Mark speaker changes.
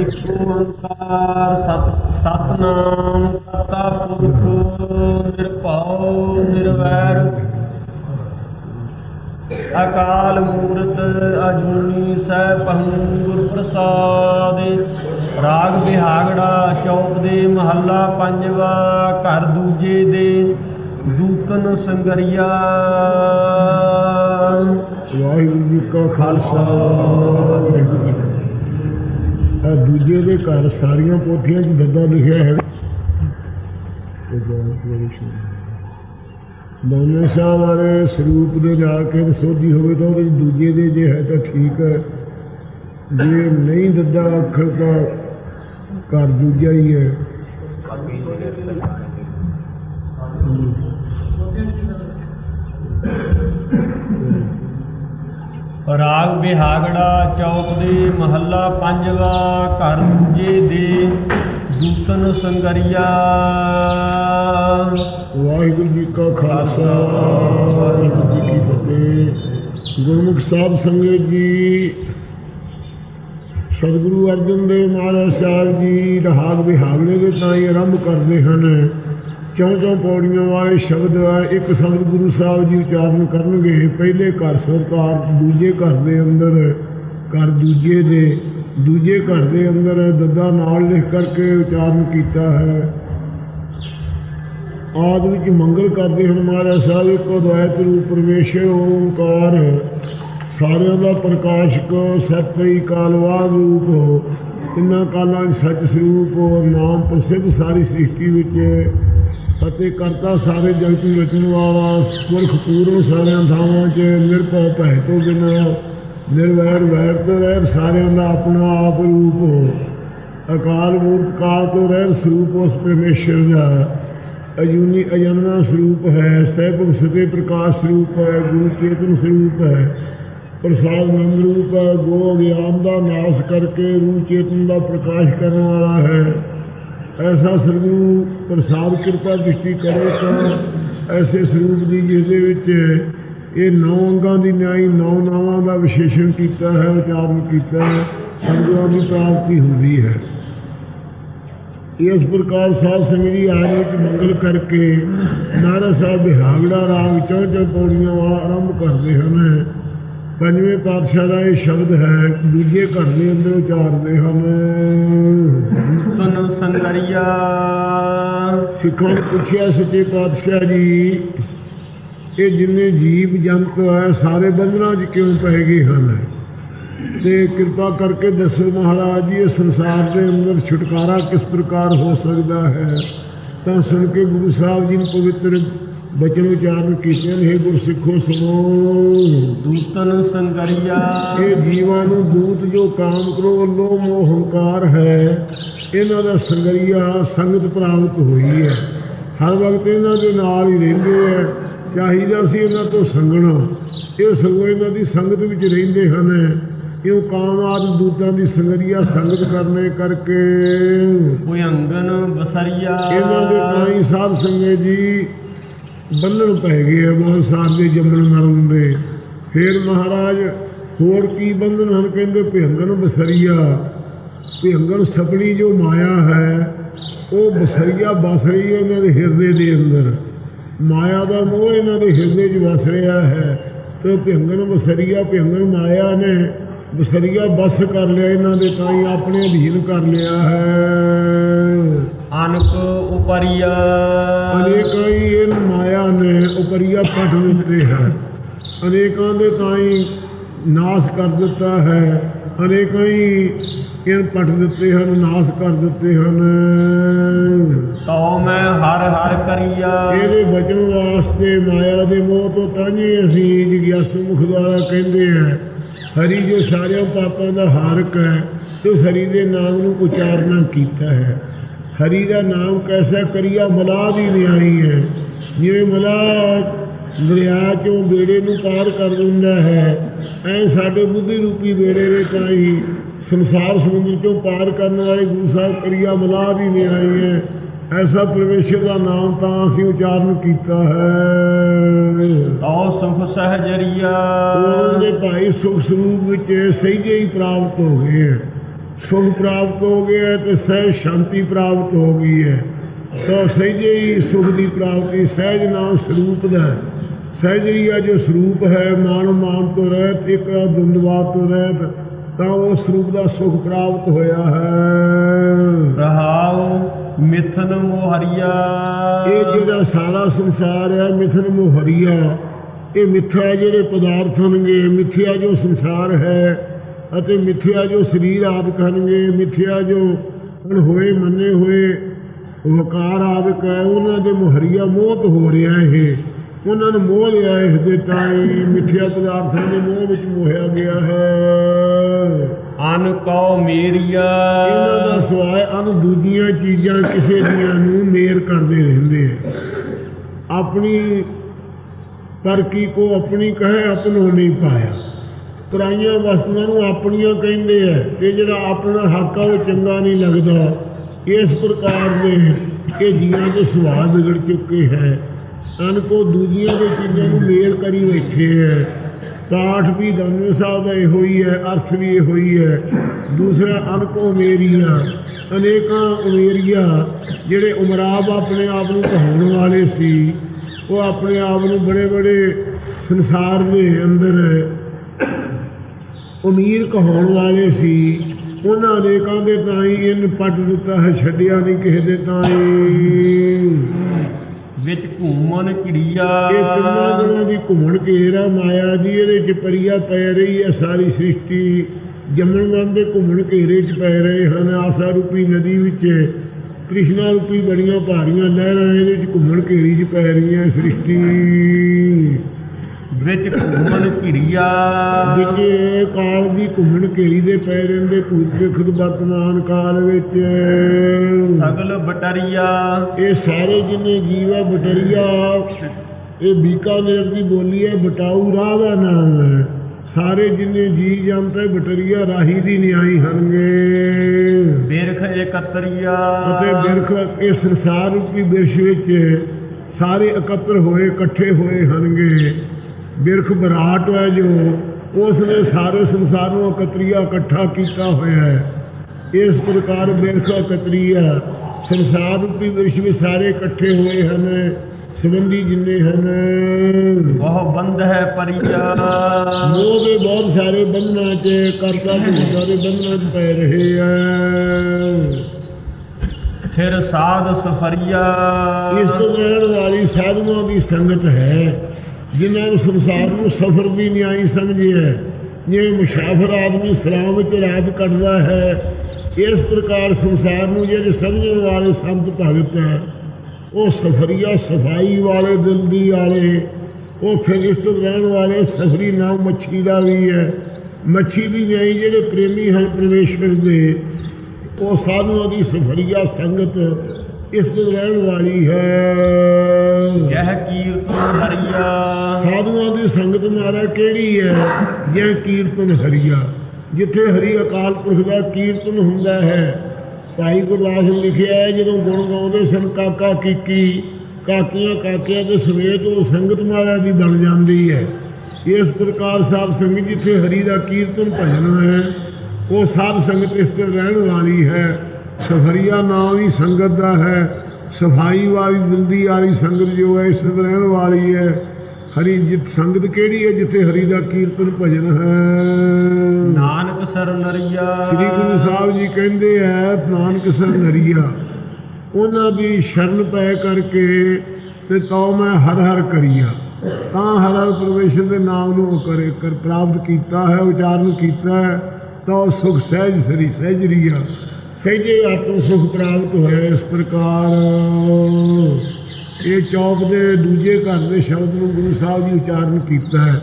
Speaker 1: ਇੱਕ ਓੰਕਾਰ ਸਤ, ਸਤਨਾਮ ਕਰਤਾ ਪੁਰਖ, ਨਿਰਭਉ, ਨਿਰਵੈਰ। ਅਕਾਲ ਮੂਰਤ ਅਜੂਨੀ ਸੈਭੰ ਗੁਰ ਪ੍ਰਸਾਦ। ਰਾਗ ਬਿਹਾਗੜਾ ਸ਼ੌਕ ਦੇ ਮਹੱਲਾ ਪੰਜਵਾ, ਘਰ ਦੂਜੇ ਦੇ ਦੂਤਨ ਸੰਗਰੀਆ।
Speaker 2: ਵਾਹਿਗੁਰੂ ਜੀ ਕਾ ਖਾਲਸਾ ਵਾਹਿਗੁਰੂ ਦੂਜੇ ਦੇ ਘਰ ਸਾਰੀਆਂ ਪੋਥੀਆਂ 'ਚ ਦੱਦਾ ਲਿਖਿਆ ਹੈ। ਦੋਨੇ ਸਾਹਿਬ ਵਾਲੇ ਸਰੂਪ ਦੇ ਨਾਲ ਕੇ ਸੋਧੀ ਹੋਵੇ ਤਾਂ ਉਹਦੇ ਦੂਜੇ ਦੇ ਜੇ ਹੈ ਤਾਂ ਠੀਕ ਹੈ। ਜੇ ਨਹੀਂ ਦੱਦਾ ਅੱਖਰ ਤਾਂ ਘਰ ਦੂਜਾ ਹੀ ਹੈ।
Speaker 1: ਰਾਗ ਬਿਹਾਗੜਾ ਚੌਕ ਦੇ ਮਹੱਲਾ ਪੰਜਵਾ, ਘਰ ਦੂਜੇ ਦੇ ਦੂਤਨ ਸੰਗਰੀਆ।
Speaker 2: ਵਾਹਿਗੁਰੂ ਜੀ ਕਾ ਖਾਲਸਾ, ਵਾਹਿਗੁਰੂ ਜੀ ਕੀ ਫਤਿਹ। ਗੁਰਮੁਖ ਸਾਹਿਬ ਸੰਗਤ ਜੀ, ਸਤਿਗੁਰੂ ਅਰਜਨ ਦੇਵ ਮਹਾਰਾਜ ਸਾਹਿਬ ਜੀ, ਰਾਗ ਵਿਹਾਗਲੇ ਦੇ ਤਾਂ ਹੀ ਆਰੰਭ ਕਰਦੇ ਹਨ। ਚੌਂ ਚੌਂ ਪੌੜੀਆਂ ਵਾਲੇ ਸ਼ਬਦ ਆ, ਇੱਕ ਸੰਤ ਗੁਰੂ ਸਾਹਿਬ ਜੀ ਉਚਾਰਨ ਕਰਨਗੇ। ਪਹਿਲੇ ਘਰ ਸਰਕਾਰ, ਦੂਜੇ ਘਰ ਦੇ ਅੰਦਰ, ਘਰ ਦੂਜੇ ਦੇ, ਦੂਜੇ ਘਰ ਦੇ ਅੰਦਰ ਦੱਦਾ ਨਾਲ ਲਿਖ ਕਰਕੇ ਉਚਾਰਨ ਕੀਤਾ ਹੈ। ਆਦ ਵਿੱਚ ਮੰਗਲ ਕਰਦੇ ਹਨ ਮਹਾਰਾਜ ਸਾਹਿਬ, ਇੱਕੋ ਦ્વੈਤ ਰੂਪ ਪਰਮੇਸ਼ਰ ਓੰਕਾਰ। ਸਾਰਿਆਂ ਦਾ ਪ੍ਰਕਾਸ਼ਕ ਸਤਿ ਕਾਲਵਾਦ ਰੂਪ। ਤਿੰਨਾਂ ਕਾਲਾਂ ਸੱਚ ਸਰੂਪ, ਨਾਮ ਪ੍ਰਸਿੱਧ ਸਾਰੀ ਸ੍ਰਿਸ਼ਟੀ ਵਿੱਚ ਅਤੇ ਕਰਤਾ ਸਾਰੇ ਜਗਤ ਨੂੰ ਰਚਣ ਵਾਲਾ ਪੁਰਖ ਪੂਰਨ ਸਾਰਿਆਂ ਥਾਵਾਂ 'ਚ ਨਿਰਭਉ ਭੈ ਤੋਂ ਬਿਨਾਂ। ਨਿਰਵੈਰ ਵੈਰ ਤੋਂ ਰਹਿਤ ਸਾਰਿਆਂ ਦਾ ਆਪਣਾ ਆਪ ਰੂਪ ਹੋ। ਅਕਾਲ ਮੂਰਤ ਕਾਲ ਤੋਂ ਰਹਿਤ ਸਰੂਪ ਉਸ ਪਰਮੇਸ਼ਰ ਦਾ। ਅਜੂਨੀ ਅਜਨਮਾ ਸਰੂਪ ਹੈ, ਸਹਿਬ ਸਤੇ ਪ੍ਰਕਾਸ਼ ਸਰੂਪ ਹੈ, ਗੁਰੂ ਚੇਤਨ ਸਰੂਪ ਹੈ। ਪ੍ਰਸਾਦ ਨੰਦ ਰੂਪ ਹੈ ਗੋ ਗਿਆਨ ਦਾ ਨਾਸ਼ ਕਰਕੇ ਰੂਪ ਚੇਤਨ ਦਾ ਪ੍ਰਕਾਸ਼ ਕਰਨ ਵਾਲਾ ਹੈ। ਐਸਾ ਸਰੂਪ ਪ੍ਰਸਾਦ ਕਿਰਪਾ ਦ੍ਰਿਸ਼ਟੀ ਕਰੋ ਤਾਂ ਐਸੇ ਸਰੂਪ ਦੀ ਜਿਹਦੇ ਵਿੱਚ ਇਹ ਨੌ ਅੰਗਾਂ ਦੀ ਨਿਆਈ ਨੌ ਨਾਵਾਂ ਦਾ ਵਿਸ਼ੇਸ਼ਣ ਕੀਤਾ ਹੈ, ਉਚਾਰਨ ਕੀਤਾ ਹੈ, ਸੰਗਤਾਂ ਦੀ ਪ੍ਰਾਪਤੀ ਹੁੰਦੀ ਹੈ। ਇਸ ਪ੍ਰਕਾਰ ਸਾਧ ਸੰਗਤ ਜੀ ਆਜ ਵਿੱਚ ਮੰਗਲ ਕਰਕੇ ਨਾਰਾ ਸਾਹਿਬ ਬਿਹਾਗੜਾ ਰਾਗ ਚੌਂ ਚੌਂ ਪੌੜੀਆਂ ਵਾਲਾ ਆਰੰਭ ਕਰਦੇ ਹਨ। ਪੰਜਵੇਂ ਪਾਤਸ਼ਾਹ ਦਾ ਇਹ ਸ਼ਬਦ ਹੈ ਦੂਜੇ ਘਰ ਦੇ ਅੰਦਰ ਉਚਾਰਦੇ ਹਨ।
Speaker 1: ਦੂਤਨ ਸੰਗਰੀਆ।
Speaker 2: ਸਿੱਖਾਂ ਨੇ ਪੁੱਛਿਆ ਸੱਚੇ ਪਾਤਸ਼ਾਹ ਜੀ ਇਹ ਜਿੰਨੇ ਜੀਵ ਜੰਤ ਹੈ ਸਾਰੇ ਬੰਧਨਾਂ 'ਚ ਕਿਉਂ ਪੈ ਗਏ ਹਨ? ਤੇ ਕਿਰਪਾ ਕਰਕੇ ਦੱਸੋ ਮਹਾਰਾਜ ਜੀ ਇਹ ਸੰਸਾਰ ਦੇ ਅੰਦਰ ਛੁਟਕਾਰਾ ਕਿਸ ਪ੍ਰਕਾਰ ਹੋ ਸਕਦਾ ਹੈ? ਤਾਂ ਸੁਣ ਕੇ ਗੁਰੂ ਸਾਹਿਬ ਜੀ ਨੇ ਪਵਿੱਤਰ ਬਚਨ ਉਚਾਰਨ ਕੀਤੇ ਨੇ "ਹੇ ਗੁਰਸਿੱਖੋ ਸੁਣੋ।
Speaker 1: ਦੂਤਨ ਸੰਗਰੀਆ।
Speaker 2: ਇਹ ਜੀਵਾਂ ਨੂੰ ਦੂਤ ਜੋ ਕਾਮ ਕਰੋ ਲੋਭ ਮੋਹ ਹੰਕਾਰ ਹੈ। ਇਹਨਾਂ ਦਾ ਸੰਗਰੀਆ ਸੰਗਤ ਪ੍ਰਾਪਤ ਹੋਈ ਹੈ। ਹਰ ਵਕਤ ਇਹਨਾਂ ਦੇ ਨਾਲ ਹੀ ਰਹਿੰਦੇ ਹੈ। ਚਾਹੀਦਾ ਸੀ ਇਹਨਾਂ ਤੋਂ ਸੰਗਣਾ। ਇਹ ਸਗੋਂ ਇਹਨਾਂ ਦੀ ਸੰਗਤ ਵਿੱਚ ਰਹਿੰਦੇ ਹਨ। ਇਉ ਕਾਮ ਆਦਿ ਦੂਤਾਂ ਦੀ ਸੰਗਰੀਆ ਸੰਗਤ ਕਰਨੇ ਕਰਕੇ।
Speaker 1: ਭੁਯੰਗਨ ਬਸਰੀਆ।
Speaker 2: ਇਹਨਾਂ ਦੇ ਤਾਂ ਹੀ ਸਾਧ ਸੰਗਤ ਜੀ ਬੰਧਨ ਪੈ ਗਏ ਆ ਬਹੁਤ ਸਾਰ ਦੇ ਜੰਮਣ ਮਰਨ ਦੇ ਫਿਰ ਮਹਾਰਾਜ ਹੋਰ ਕੀ ਬੰਧਨ ਹਨ? ਕਹਿੰਦੇ ਭਿੰਗਨ ਬਸਰੀਆ। ਭਿੰਗਨ ਸਪਣੀ ਜੋ ਮਾਇਆ ਹੈ, ਉਹ ਬਸਰੀਆ ਬਸ ਰਹੀ ਹੈ ਇਹਨਾਂ ਦੇ ਹਿਰਦੇ ਦੇ ਅੰਦਰ। ਮਾਇਆ ਦਾ ਮੋਹ ਇਹਨਾਂ ਦੇ ਹਿਰਦੇ 'ਚ ਵਸ ਰਿਹਾ ਹੈ। ਤੇ ਉਹ ਭਿੰਗਨ ਬਸਰੀਆ ਭਿੰਗਨ ਮਾਇਆ ਨੇ ਬਸਰੀਆ ਬਸ ਕਰ ਲਿਆ, ਇਹਨਾਂ ਦੇ ਤਾਂ ਹੀ ਆਪਣੇ ਅਧੀਨ ਕਰ ਲਿਆ ਹੈ।
Speaker 1: ਅਨਕ ਉਪਰੀਆ।
Speaker 2: ਅਨੇਕਾਂ ਹੀ ਇਹ ਮਾਇਆ ਨੇ ਉਪਰੀਆ ਪਟ ਦਿੱਤੇ ਹੈ। ਅਨੇਕਾਂ ਦੇ ਤਾਈ ਨਾਸ਼ ਕਰ ਦਿੱਤਾ ਹੈ। ਅਨੇਕਾਂ ਹੀ ਇਹ ਪਟ ਦਿੱਤੇ ਹਨ ਨਾਸ਼ ਕਰ ਦਿੱਤੇ ਹਨ।
Speaker 1: ਤਉ ਮੈਂ ਹਰ ਹਰ ਕਰੀਆ।
Speaker 2: ਇਹਦੇ ਬਚਣ ਵਾਸਤੇ ਮਾਇਆ ਦੇ ਮੋਹ ਤੋਂ ਤਾਂਹੀ ਅਸੀਂ ਜਿਗਿਆਸੂ ਮੁਖ ਦੁਆਰਾ ਕਹਿੰਦੇ ਆ ਹਰੀ ਜੋ ਸਾਰਿਆਂ ਪਾਪਾਂ ਦਾ ਹਾਰਕ ਹੈ ਤੇ ਹਰੀ ਦੇ ਨਾਮ ਨੂੰ ਉਚਾਰਨਾ ਕੀਤਾ ਹੈ। ਹਰੀ ਦਾ ਨਾਮ ਕੈਸਾ ਕਰੀਆ ਮਲਾਹ ਦੀ ਨਿਆਈ ਹੈ। ਜਿਵੇਂ ਮਲਾਹ ਦਰਿਆ ਚੋਂ ਬੇੜੇ ਨੂੰ ਪਾਰ ਕਰ ਦਿੰਦਾ ਹੈ ਐ ਸਾਡੇ ਬੁੱਧੀ ਰੂਪੀ ਬੇੜੇ ਦੇ ਤਾਈ ਸੰਸਾਰ ਸਮੁੰਦਰ ਚੋਂ ਪਾਰ ਕਰਨ ਵਾਲੇ ਗੁਰੂ ਸਾਹਿਬ ਕਰੀਆ ਮਲਾਹ ਦੀ ਨਿਆਈ ਹੈ। ਐਸਾ ਪਰਮੇਸ਼ਰ ਦਾ ਨਾਮ ਤਾਂ ਅਸੀਂ ਉਚਾਰਨ ਕੀਤਾ ਹੈ।
Speaker 1: ਤਉ ਸੁਖ ਸਹਜਰੀਆ।
Speaker 2: ਉਹਦੇ ਭਾਈ ਸੁਖ ਸਰੂਪ ਵਿੱਚ ਸਹਿਜੇ ਹੀ ਪ੍ਰਾਪਤ ਹੋ ਗਏ ਹੈ। ਸੁਖ ਪ੍ਰਾਪਤ ਹੋ ਗਿਆ ਹੈ ਤੇ ਸਹਿਜ ਸ਼ਾਂਤੀ ਪ੍ਰਾਪਤ ਹੋ ਗਈ ਹੈ। ਤਾਂ ਸਹਿਜੇ ਹੀ ਸੁਖ ਦੀ ਪ੍ਰਾਪਤੀ ਸਹਿਜ ਨਾਮ ਸਰੂਪ ਦਾ ਹੈ। ਸਹਿਜਰੀ ਆ ਜੋ ਸਰੂਪ ਹੈ ਮਾਨ ਮਾਨ ਤੋਂ ਰਹਿਤ ਇੱਕ ਦੁੰਦਵਾਦ ਤੋਂ ਰਹਿਤ ਤਾਂ ਉਹ ਸਰੂਪ ਦਾ ਸੁਖ ਪ੍ਰਾਪਤ ਹੋਇਆ ਹੈ।
Speaker 1: ਰਹਾਉ ਮਿਥਨ ਮੋਹਰੀਆ।
Speaker 2: ਇਹ ਜਿਹੜਾ ਸਾਰਾ ਸੰਸਾਰ ਹੈ ਮਿਥਨ ਮੋਹਰੀਆ ਇਹ ਮਿੱਥਿਆ ਜਿਹੜੇ ਪਦਾਰਥ ਹੋਣਗੇ ਮਿੱਥਿਆ ਜੋ ਸੰਸਾਰ ਹੈ ਅਤੇ ਮਿੱਥਿਆ ਜੋ ਸਰੀਰ ਆਦਿ ਕਰਨਗੇ ਮਿੱਥਿਆ ਜੋ ਹੁਣ ਹੋਏ ਮੰਨੇ ਹੋਏ ਵਕਾਰ ਆਦਿਕ ਹੈ ਉਹਨਾਂ ਦੇ ਮੁਹਰੀਆ ਮੋਹ ਹੋ ਰਿਹਾ ਇਹ। ਉਹਨਾਂ ਨੂੰ ਮੋਹ ਲਿਆ ਇਸ ਦੇ ਤਾਈ ਮਿੱਥਿਆ ਪਦਾਰਥਾਂ ਦੇ ਮੋਹ ਵਿੱਚ ਮੋਹਿਆ ਗਿਆ ਹੈ।
Speaker 1: ਅਨ ਕਉ ਮੇਰੀਆ।
Speaker 2: ਇਹਨਾਂ ਦਾ ਸਵਾਏ ਅਨ ਦੂਜੀਆਂ ਚੀਜ਼ਾਂ ਕਿਸੇ ਦੀਆਂ ਨੂੰ ਮੇਰ ਕਰਦੇ ਰਹਿੰਦੇ ਆ। ਆਪਣੀ ਪਰ ਕੀ ਕੋ ਆਪਣੀ ਕਹੇ ਆਪਣੋ ਨਹੀਂ ਪਾਇਆ। ਪਰਾਈਆਂ ਵਸਤੂਆਂ ਨੂੰ ਆਪਣੀਆਂ ਕਹਿੰਦੇ ਆ ਕਿ ਜਿਹੜਾ ਆਪਣਾ ਹੱਕ ਆ ਉਹ ਚੰਗਾ ਨਹੀਂ ਲੱਗਦਾ। ਇਸ ਪ੍ਰਕਾਰ ਦੇ ਇਹ ਜੀਆਂ ਦੇ ਸੁਭਾਅ ਵਿਗੜ ਚੁੱਕੇ ਹੈ। ਅਨ ਕੋ ਦੂਜੀਆਂ ਦੇ ਚੀਜ਼ਾਂ ਨੂੰ ਮੇਲ ਕਰੀ ਬੈਠੇ ਹੈ। ਪਾਠ ਵੀ ਦਾਨੂ ਸਾਹਿਬ ਦਾ ਇਹੋ ਹੀ ਹੈ, ਅਰਥ ਵੀ ਇਹੋ ਹੀ ਹੈ। ਦੂਸਰਾ ਅਨ ਕੋ ਅਨੇਕਾਂ ਉਮੇਰੀਆਂ ਜਿਹੜੇ ਉਮਰਾਬ ਆਪਣੇ ਆਪ ਨੂੰ ਕਹਾਉਣ ਵਾਲੇ ਸੀ, ਉਹ ਆਪਣੇ ਆਪ ਨੂੰ ਬੜੇ ਬੜੇ ਸੰਸਾਰ ਦੇ ਅੰਦਰ ਉਮੀਰ ਕਹਾਉਣ ਵਾਲੇ ਸੀ। ਉਹਨਾਂ ਅਨੇਕਾਂ ਦੇ ਤਾਂ ਹੀ ਇਹਨ ਪੱਟ ਦਿੱਤਾ ਹੈ ਛੱਡਿਆ ਨਹੀਂ ਕਿਸੇ ਦੇ ਤਾਂ
Speaker 1: ਵਿੱਚ ਘੂਮਨ ਘਿੜੀਆ
Speaker 2: ਇਹ ਤਿੰਨਾਂ ਗੁਣਾਂ ਦੀ ਘੁੰਮਣ ਘੇਰਾ ਮਾਇਆ ਦੀ ਇਹਦੇ ਚ ਪਰੀਆ ਪੈ ਰਹੀ ਹੈ ਸਾਰੀ ਸ੍ਰਿਸ਼ਟੀ। ਜੰਮਣ ਮਨ ਦੇ ਘੁੰਮਣ ਘੇਰੇ ਚ ਪੈ ਰਹੇ ਹਨ ਆਸਾ ਰੂਪੀ ਨਦੀ ਵਿੱਚ। ਕ੍ਰਿਸ਼ਨਾ ਰੂਪੀ ਬੜੀਆਂ ਭਾਰੀਆਂ ਲਹਿਰਾਂ ਇਹਦੇ ਚ ਘੁੰਮਣ ਘੇਰੀ ਚ ਪੈ ਰਹੀਆਂ ਸ੍ਰਿਸ਼ਟੀ।
Speaker 1: ਵਿੱਚ ਘੂਮਨ ਘਿੜੀਆ
Speaker 2: ਵਿੱਚ ਕਾਲ ਦੀ ਘੁੰਮਣ ਘੇਰੀ ਦੇ ਪੈ ਰਹਿੰਦੇ ਖੁਦ ਵਰਤਮਾਨ ਕਾਲ ਵਿੱਚ।
Speaker 1: ਸਗਲ ਬਟਰੀਆ।
Speaker 2: ਇਹ ਸਾਰੇ ਜਿੰਨੇ ਜੀਵ ਬਟਰੀਆ। ਇਹ ਬੀਕਾਨੇਰ ਦੀ ਬੋਲੀ ਹੈ ਬਟਾਊ ਰਾਹ ਦਾ ਨਾਮ ਹੈ। ਸਾਰੇ ਜਿੰਨੇ ਜੀ ਜੰਤ ਬਟਰੀਆ ਰਾਹੀ ਦੀ ਨਿਆਈ ਹਨਗੇ
Speaker 1: ਬਿਰਖ ਇਕਤਰੀਆ।
Speaker 2: ਅਤੇ ਬਿਰਖ ਇਹ ਸੰਸਾਰ ਰੂਪੀ ਬਿਰਸ਼ ਵਿੱਚ ਸਾਰੇ ਇਕੱਤਰ ਹੋਏ ਇਕੱਠੇ ਹੋਏ ਹਨਗੇ ਬਿਰਖ ਬਰਾਟ ਹੈ ਜੋ। ਉਸ ਨੇ ਸਾਰੇ ਸੰਸਾਰ ਨੂੰ ਇਕੱਤਰੀਆ ਇਕੱਠਾ ਕੀਤਾ ਹੋਇਆ ਹੈ। ਇਸ ਪ੍ਰਕਾਰ ਬਿਰਖ ਇਕੱਤਰੀਆ ਸੰਸਾਰ ਰੂਪੀ ਬਿਰਸ਼ ਵਿੱਚ ਸਾਰੇ ਇਕੱਠੇ ਹੋਏ ਹਨ। ਸੰਬੰਧੀ ਜਿੰਨੇ ਹਨ।
Speaker 1: ਬਹੁ ਬੰਧ ਹੈ ਪਰੀਆ।
Speaker 2: ਮੋਹ ਦੇ ਬਹੁਤ ਸਾਰੇ ਬੰਧਨਾਂ 'ਚ ਕਰਤਾ ਭੂਤਾਂ ਦੇ ਬੰਧਨਾਂ 'ਚ ਪੈ ਰਹੇ ਆ।
Speaker 1: ਫਿਰ ਸਾਧ ਸਫਰੀਆ।
Speaker 2: ਇਸ ਤੋਂ ਰਹਿਣ ਵਾਲੀ ਸਾਧੂਆਂ ਦੀ ਸੰਗਤ ਹੈ। ਜਿਨ੍ਹਾਂ ਨੂੰ ਸੰਸਾਰ ਨੂੰ ਸਫਰ ਦੀ ਨਿਆਈ ਸਮਝਿਆ ਜਿਵੇਂ ਮੁਸਾਫਰ ਆਦਮੀ ਸਲਾਮ ਵਿੱਚ ਰਾਤ ਕੱਟਦਾ ਹੈ। ਇਸ ਪ੍ਰਕਾਰ ਸੰਸਾਰ ਨੂੰ ਜਿਹੜੇ ਸਮਝਣ ਵਾਲੇ ਸੰਤ ਭਗਤ ਹੈ, ਉਹ ਸਫਰੀਆ ਸਫ਼ਾਈ ਵਾਲੇ ਦਿਲ ਦੀ ਵਾਲੇ ਉਹ ਫਿਰ ਇਸ ਤੋਂ ਰਹਿਣ ਵਾਲੇ ਸਫਰੀ ਨਾਮ ਮੱਛੀ ਦਾ ਵੀ ਹੈ। ਮੱਛੀ ਦੀ ਨਿਆਈ ਜਿਹੜੇ ਪ੍ਰੇਮੀ ਹਨ ਪ੍ਰਵੇਸ਼ਵਰ ਦੇ, ਉਹ ਸਾਧੂਆਂ ਦੀ ਸਫਰੀਆ ਸੰਗਤ ਇਸ ਤੋਂ ਰਹਿਣ ਵਾਲੀ ਹੈ।
Speaker 1: ਯਹ ਕੀਰਤਨ ਹਰੀਆ।
Speaker 2: ਸਾਧੂਆਂ ਦੀ ਸੰਗਤ ਮਾਰਾ ਕਿਹੜੀ ਹੈ? ਜਿਹ ਕੀਰਤਨ ਹਰੀਆ। ਜਿੱਥੇ ਹਰੀ ਅਕਾਲ ਪੁਰਖ ਦਾ ਕੀਰਤਨ ਹੁੰਦਾ ਹੈ। ਭਾਈ ਗੁਰਦਾਸ ਨੇ ਲਿਖਿਆ ਹੈ ਜਦੋਂ ਗੁਣ ਗਾਉਂਦੇ ਸਨ ਕਾਕਾ ਕੀਕੀ ਕਾਕੀਆਂ ਕਾਕਿਆਂ ਦੇ ਸਮੇਤ ਉਹ ਸੰਗਤ ਮਾਰਾ ਦੀ ਬਣ ਜਾਂਦੀ ਹੈ। ਇਸ ਪ੍ਰਕਾਰ ਸਾਧ ਸੰਗਤ ਜਿੱਥੇ ਹਰੀ ਦਾ ਕੀਰਤਨ ਭਜਨ ਹੈ ਉਹ ਸਾਧ ਸੰਗਤ ਇਸ ਤੇ ਰਹਿਣ ਵਾਲੀ ਹੈ। ਸਫਰੀਆ ਨਾਮ ਵੀ ਸੰਗਤ ਦਾ ਹੈ ਸਫ਼ਾਈ ਵਾਲੀ ਦਿਲਦੀ ਵਾਲੀ ਸੰਗਤ ਜੋ ਹੈ ਇਸ ਰਹਿਣ ਵਾਲੀ ਹੈ। ਹਰੀ ਜਿਤ ਸੰਗਤ ਕਿਹੜੀ ਹੈ ਜਿੱਥੇ ਹਰੀ ਦਾ ਕੀਰਤਨ ਭਜਨ ਹੈ?
Speaker 1: ਨਾਨਕ ਸਰ ਨਰੀਆ।
Speaker 2: ਸ੍ਰੀ ਗੁਰੂ ਸਾਹਿਬ ਜੀ ਕਹਿੰਦੇ ਹੈ ਨਾਨਕ ਸਰ ਨਰੀਆ ਉਹਨਾਂ ਦੀ ਸ਼ਰਨ ਪੈ ਕਰਕੇ ਤੇ ਤਉ ਮੈਂ ਹਰ ਹਰ ਕਰੀਆ। ਤਾਂ ਹਰ ਹਰ ਪਰਮੇਸ਼ਰ ਦੇ ਨਾਮ ਨੂੰ ਕਰੇ ਕਰ ਪ੍ਰਾਪਤ ਕੀਤਾ ਹੈ ਉਚਾਰਨ ਕੀਤਾ ਹੈ। ਤਾਂ ਉਹ ਸੁਖ ਸਹਿਜ ਸਰੀ ਸਹਿਜਰੀਆ ਸਹਿਜੇ ਆਤਮ ਸੁਖ ਪ੍ਰਾਪਤ ਹੋਇਆ ਇਸ ਪ੍ਰਕਾਰ, ਇਹ ਚੌਪ ਦੇ ਦੂਜੇ ਘਰ ਦੇ ਸ਼ਬਦ ਨੂੰ ਗੁਰੂ ਸਾਹਿਬ ਜੀ ਉਚਾਰਨ ਕੀਤਾ ਹੈ।